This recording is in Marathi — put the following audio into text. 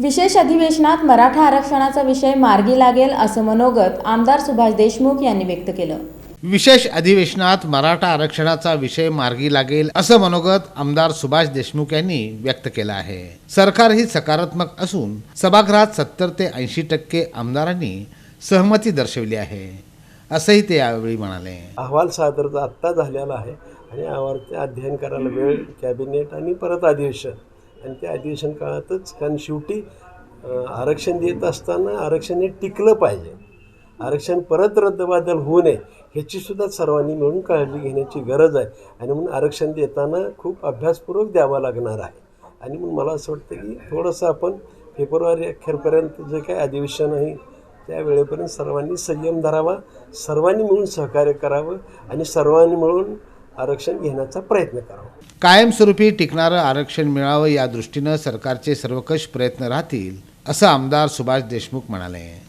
विशेष अधिवेशनात मराठा आरक्षणाचा विषय मार्गी लागेल असं मनोगत आमदार सुभाष देशमुख यांनी व्यक्त केलं. विशेष अधिवेशनात मराठा आरक्षणाचा विषय मार्गी लागेल असं मनोगत आमदार सुभाष देशमुख यांनी व्यक्त केलं आहे. सरकार ही सकारात्मक असून सभागृहात सत्तर ते ऐंशी टक्के आमदारांनी सहमती दर्शवली आहे असंही ते यावेळी म्हणाले. अहवाल सादर आत्ता झालेला आहे आणि अध्ययन करायला वेळ कॅबिनेट आणि परत अधिवेशन. आणि त्या अधिवेशन काळातच कारण शेवटी आरक्षण देत असताना आरक्षण हे टिकलं पाहिजे. आरक्षण परत रद्दबादल होऊ नये ह्याचीसुद्धा सर्वांनी मिळून काळजी घेण्याची गरज आहे. आणि म्हणून आरक्षण देताना खूप अभ्यासपूर्वक द्यावा लागणार आहे. आणि म्हणून मला असं वाटतं की थोडंसं आपण फेब्रुवारी अखेरपर्यंत जे काही अधिवेशन आहे त्या वेळेपर्यंत सर्वांनी संयम धरावा सर्वांनी मिळून सहकार्य करावं आणि सर्वांनी मिळून आरक्षण घेण्याचा प्रयत्न करावा. कायमस्वरूपी टिकणारं आरक्षण मिळावं या दृष्टीनं सरकारचे सर्वकष प्रयत्न राहतील असं आमदार सुभाष देशमुख म्हणाले.